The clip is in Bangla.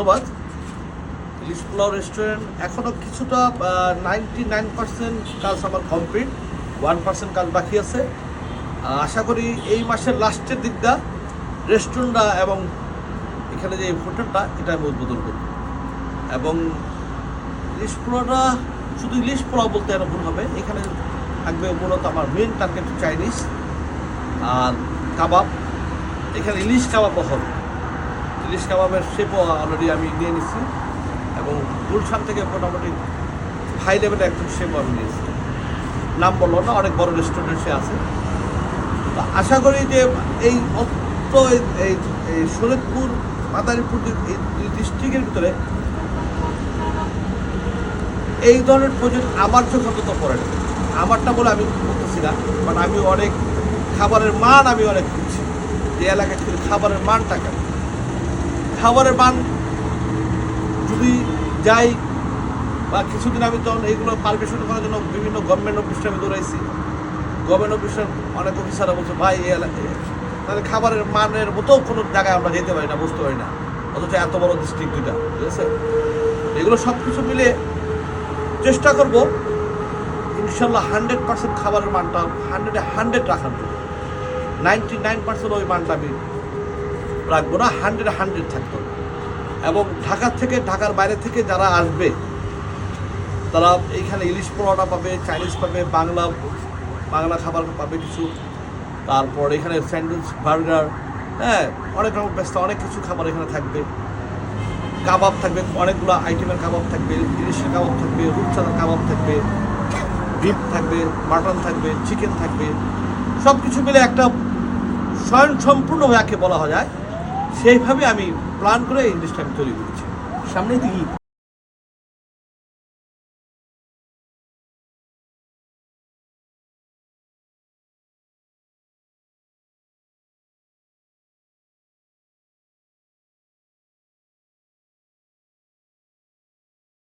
ধন্যবাদ। ইলিশ পোলাও রেস্টুরেন্ট এখনও কিছুটা নাইনটি নাইন পার্সেন্ট কাজ আমার কমপ্লিট ওয়ান পার্সেন্ট কাজ বাকি আছে। আশা করি এই মাসের লাস্টের দিকটা রেস্টুরেন্টটা এবং এখানে যে হোটেলটা এটা আমি উদ্বোধন করব। এবং ইলিশ পোলাওটা শুধু ইলিশ পোলাও বলতে এরকম হবে, এখানে থাকবে মূলত আমার মেন টার্গেট চাইনিজ আর কাবাব। এখানে ইলিশ কাবাবও হবে। ইলিশ কাবাবের শেপও অলরেডি আমি নিয়ে নিচ্ছি এবং গুলশান থেকে মোটামুটি হাই লেভেলের একজন শেপও আমি নিয়েছি নাম বলল না, অনেক বড় রেস্টুরেন্ট সে আছে। তো আশা করি যে এই অত্র এই- শরীরপুর মাদারীপুর এই ডিস্ট্রিক্টের ভিতরে এই ধরনের প্রজেক্ট আমার চোখ অন্তত পড়ে না। আমারটা বলে আমি বলতেছি না বাট আমি অনেক খাবারের মান আমি অনেক খুঁজছি যে এলাকায় খাবারের মানটা কেমন? খাবারের মান যদি যাই বা কিছুদিন আমি তখন এইগুলো পারমিশন করার জন্য বিভিন্ন গভর্নমেন্ট অফিসে আমি দৌড়াইছি গভর্নমেন্ট অফিসের অনেক অফিসাররা বলছে, ভাই, এই এলাকায় তাহলে খাবারের মানের মতো কোনো জায়গায় আমরা যেতে পারি না বুঝতে পারি না। অথচ এত বড় ডিস্ট্রিক্ট দুইটা ঠিক আছে? এগুলো সব কিছু মিলে চেষ্টা করব ইনশাল্লাহ হান্ড্রেড পার্সেন্ট খাবারের মানটা হান্ড্রেডে হান্ড্রেড রাখার জন্য। নাইনটি নাইন পার্সেন্ট ওই মানটা আমি রাখব না হান্ড্রেড হান্ড্রেড থাকতে। হবে এবং ঢাকার থেকে, ঢাকার বাইরে থেকে যারা আসবে, তারা এইখানে ইলিশ পোড়াটা পাবে, চাইনিজ পাবে, বাংলা বাংলা খাবার পাবে কিছু। তারপর এখানে স্যান্ডউইচ, বার্গার হ্যাঁ অনেক রকম ব্যস্ত, অনেক কিছু খাবার এখানে থাকবে। কাবাব থাকবে, অনেকগুলো আইটেমের কাবাব থাকবে, ইলিশের কাবাব থাকবে, রূপচাঁদার কাবাব থাকবে বিফ থাকবে মাটন থাকবে চিকেন থাকবে। সব কিছু মিলে একটা স্বয়ং সম্পূর্ণ যাকে বলা যায়। সেইভাবে আমি প্ল্যান করে এই জিনিসটা আমি তৈরি করেছি। সামনে ঈদ